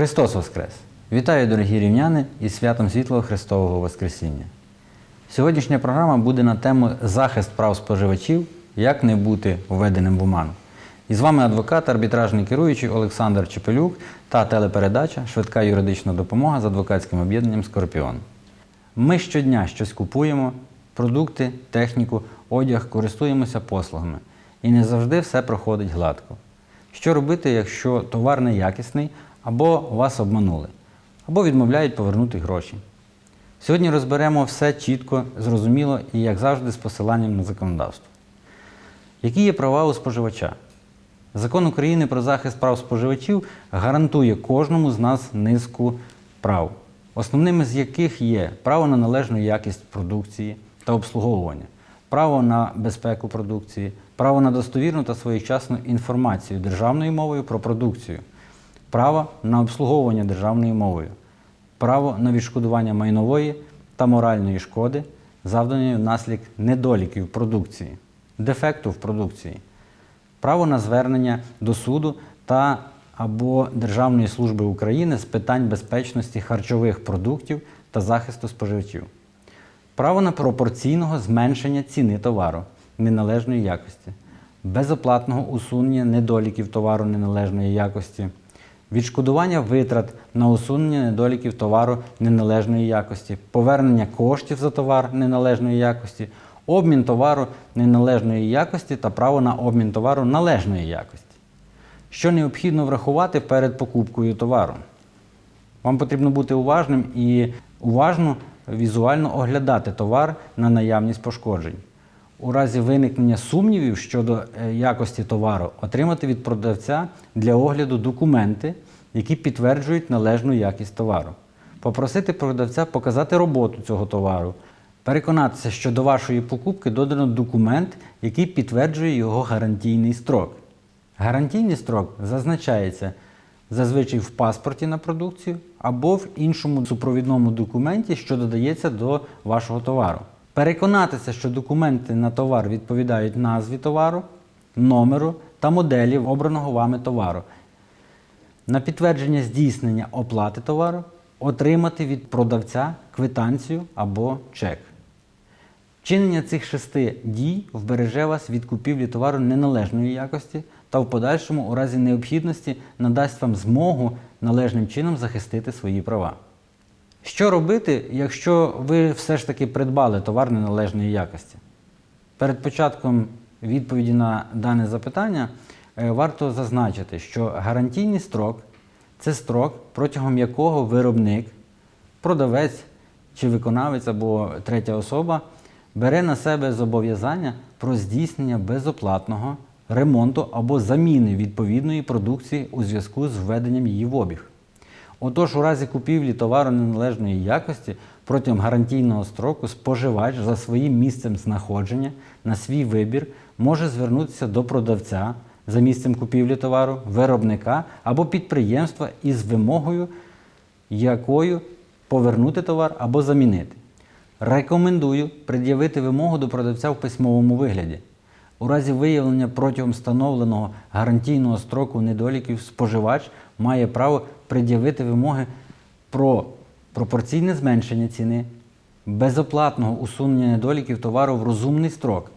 Христос Воскрес! Вітаю, дорогі рівняни, із святом Світлого Христового Воскресіння. Сьогоднішня програма буде на тему захист прав споживачів, як не бути введеним в оману. І з вами адвокат, арбітражний керуючий Олександр Чепелюк та телепередача Швидка юридична допомога з адвокатським об'єднанням Скорпіон. Ми щодня щось купуємо, продукти, техніку, одяг, користуємося послугами. І не завжди все проходить гладко. Що робити, якщо товар неякісний, або вас обманули, або відмовляють повернути гроші? Сьогодні розберемо все чітко, зрозуміло і, як завжди, з посиланням на законодавство. Які є права у споживача? Закон України про захист прав споживачів гарантує кожному з нас низку прав, основними з яких є право на належну якість продукції та обслуговування, право на безпеку продукції, право на достовірну та своєчасну інформацію державною мовою про продукцію, право на обслуговування державною мовою, право на відшкодування майнової та моральної шкоди, завданої внаслідок недоліків продукції, дефекту в продукції, право на звернення до суду та або Державної служби України з питань безпечності харчових продуктів та захисту споживачів, право на пропорційного зменшення ціни товару неналежної якості, безоплатного усунення недоліків товару неналежної якості, відшкодування витрат на усунення недоліків товару неналежної якості, повернення коштів за товар неналежної якості, обмін товару неналежної якості та право на обмін товару належної якості. Що необхідно врахувати перед покупкою товару? Вам потрібно бути уважним і уважно візуально оглядати товар на наявність пошкоджень. У разі виникнення сумнівів щодо е, якості товару, отримати від продавця для огляду документи, які підтверджують належну якість товару. Попросити продавця показати роботу цього товару, переконатися, що до вашої покупки додано документ, який підтверджує його гарантійний строк. Гарантійний строк зазначається зазвичай в паспорті на продукцію або в іншому супровідному документі, що додається до вашого товару. Переконатися, що документи на товар відповідають назві товару, номеру та моделі обраного вами товару. На підтвердження здійснення оплати товару отримати від продавця квитанцію або чек. Вчинення цих шести дій вбереже вас від купівлі товару неналежної якості та в подальшому, у разі необхідності, надасть вам змогу належним чином захистити свої права. Що робити, якщо ви все ж таки придбали товар неналежної якості? Перед початком відповіді на дане запитання е, варто зазначити, що гарантійний строк це строк, протягом якого виробник, продавець чи виконавець або третя особа бере на себе зобов'язання про здійснення безоплатного ремонту або заміни відповідної продукції у зв'язку з введенням її в обіг. Отож, у разі купівлі товару неналежної якості протягом гарантійного строку споживач за своїм місцем знаходження на свій вибір може звернутися до продавця за місцем купівлі товару, виробника або підприємства із вимогою, якою повернути товар або замінити. Рекомендую пред'явити вимогу до продавця в письмовому вигляді. У разі виявлення протягом встановленого гарантійного строку недоліків споживач має право пред'явити вимоги про пропорційне зменшення ціни, безоплатного усунення недоліків товару в розумний строк.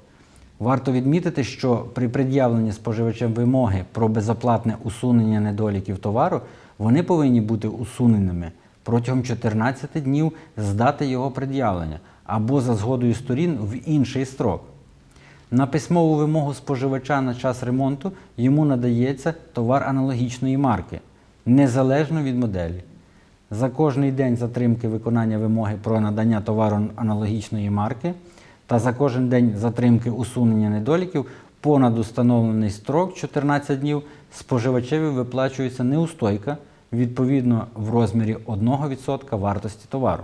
Варто відмітити, що при пред'явленні споживачем вимоги про безоплатне усунення недоліків товару вони повинні бути усуненими протягом 14 днів з дати його пред'явлення або за згодою сторін в інший строк. На письмову вимогу споживача на час ремонту йому надається товар аналогічної марки, незалежно від моделі. За кожний день затримки виконання вимоги про надання товару аналогічної марки та за кожен день затримки усунення недоліків понад установлений строк 14 днів споживачеві виплачується неустойка відповідно в розмірі 1% вартості товару.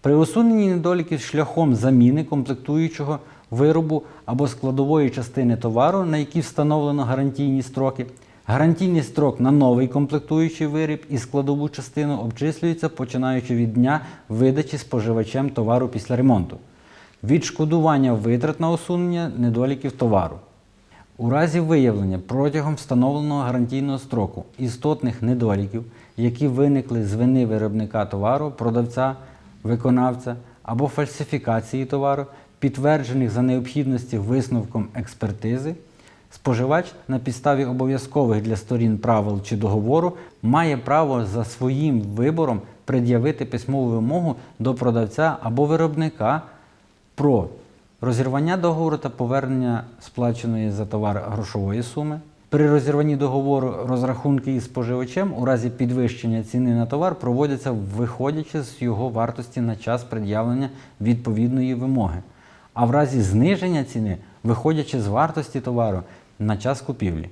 При усуненні недоліків шляхом заміни комплектуючого виробу або складової частини товару, на які встановлено гарантійні строки, гарантійний строк на новий комплектуючий виріб і складову частину обчислюється починаючи від дня видачі споживачем товару після ремонту. Відшкодування витрат на усунення недоліків товару. У разі виявлення протягом встановленого гарантійного строку істотних недоліків, які виникли з вини виробника товару, продавця, виконавця або фальсифікації товару, підтверджених за необхідності висновком експертизи, споживач на підставі обов'язкових для сторін правил чи договору має право за своїм вибором пред'явити письмову вимогу до продавця або виробника про розірвання договору та повернення сплаченої за товар грошової суми. При розірванні договору розрахунки із споживачем у разі підвищення ціни на товар проводяться виходячи з його вартості на час пред'явлення відповідної вимоги, а в разі зниження ціни виходячи з вартості товару на час купівлі.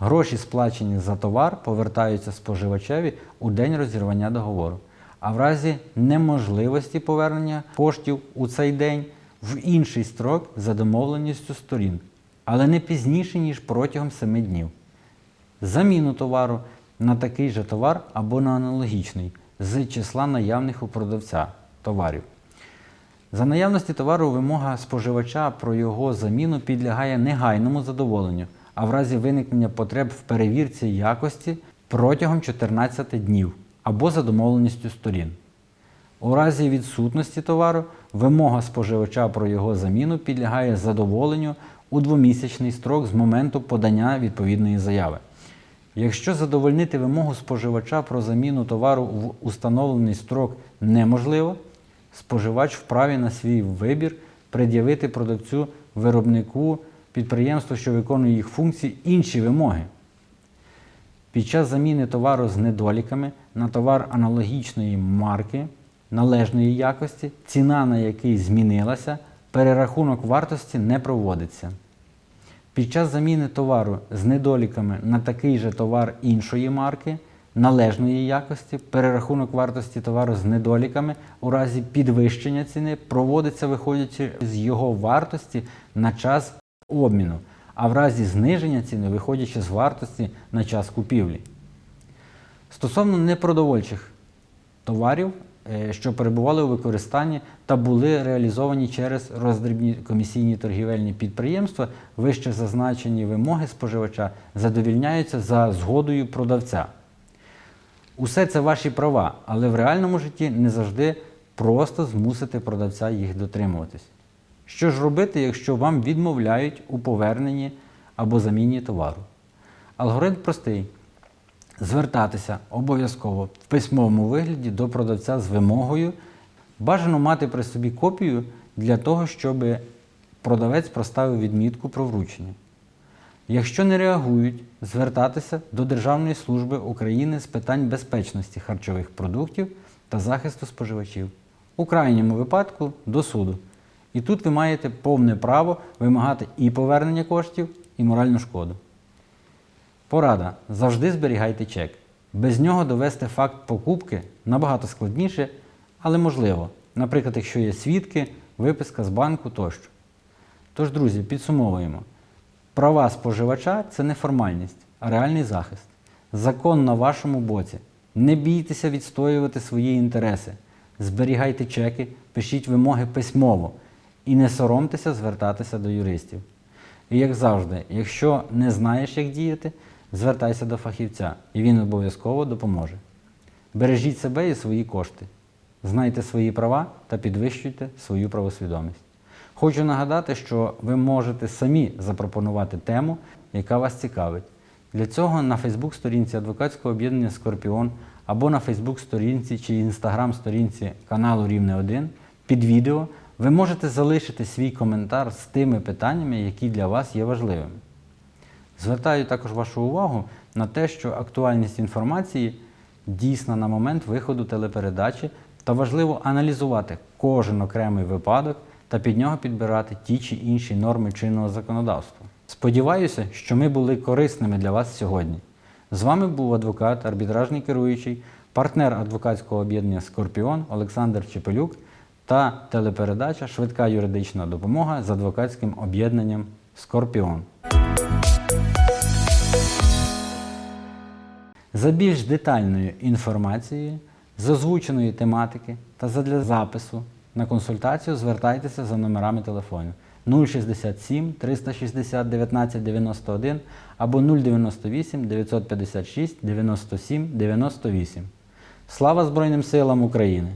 Гроші, сплачені за товар, повертаються споживачеві у день розірвання договору. А в разі неможливості повернення коштів у цей день в інший строк за домовленістю сторін, але не пізніше, ніж протягом 7 днів. Заміну товару на такий же товар або на аналогічний з числа наявних у продавця товарів. За наявності товару вимога споживача про його заміну підлягає негайному задоволенню, а в разі виникнення потреб в перевірці якості протягом 14 днів або за домовленістю сторін. У разі відсутності товару вимога споживача про його заміну підлягає задоволенню у двомісячний строк з моменту подання відповідної заяви. Якщо задовольнити вимогу споживача про заміну товару в установлений строк неможливо, споживач вправі на свій вибір пред'явити продавцю, виробнику, підприємству, що виконує їх функції, інші вимоги. Під час заміни товару з недоліками на товар аналогічної марки, належної якості, ціна на який змінилася, перерахунок вартості не проводиться. Під час заміни товару з недоліками на такий же товар іншої марки, належної якості, перерахунок вартості товару з недоліками у разі підвищення ціни проводиться виходячи з його вартості на час обміну, а в разі зниження ціни виходячи з вартості на час купівлі. Стосовно непродовольчих товарів, е, що перебували у використанні та були реалізовані через роздрібні комісійні торгівельні підприємства, вище зазначені вимоги споживача задовільняються за згодою продавця. Усе це ваші права, але в реальному житті не завжди просто змусити продавця їх дотримуватись. Що ж робити, якщо вам відмовляють у поверненні або заміні товару? Алгоритм простий. Звертатися обов'язково в письмовому вигляді до продавця з вимогою. Бажано мати при собі копію для того, щоб продавець проставив відмітку про вручення. Якщо не реагують, звертатися до Державної служби України з питань безпечності харчових продуктів та захисту споживачів. У крайньому випадку до суду. І тут ви маєте повне право вимагати і повернення коштів, і моральну шкоду. Порада. Завжди зберігайте чек. Без нього довести факт покупки набагато складніше, але можливо. Наприклад, якщо є свідки, виписка з банку тощо. Тож, друзі, підсумовуємо. Права споживача це не формальність, а реальний захист. Закон на вашому боці. Не бійтеся відстоювати свої інтереси. Зберігайте чеки, пишіть вимоги письмово і не соромтеся звертатися до юристів. І як завжди, якщо не знаєш, як діяти, звертайся до фахівця, і він обов'язково допоможе. Бережіть себе і свої кошти. Знайте свої права та підвищуйте свою правосвідомість. Хочу нагадати, що ви можете самі запропонувати тему, яка вас цікавить. Для цього на Фейсбук-сторінці адвокатського об'єднання Скорпіон або на Фейсбук-сторінці чи Інстаграм-сторінці каналу Рівне 1 під відео ви можете залишити свій коментар з тими питаннями, які для вас є важливими. Звертаю також вашу увагу на те, що актуальність інформації дійсна на момент виходу телепередачі та важливо аналізувати кожен окремий випадок та під нього підбирати ті чи інші норми чинного законодавства. Сподіваюся, що ми були корисними для вас сьогодні. З вами був адвокат, арбітражний керуючий, партнер адвокатського об'єднання Скорпіон Олександр Чепелюк та телепередача Швидка юридична допомога з адвокатським об'єднанням Скорпіон. За більш детальною інформацією з озвученої тематики та задля запису на консультацію звертайтеся за номерами телефонів 067 360 19 91 або 098 956 97 98. Слава Збройним силам України!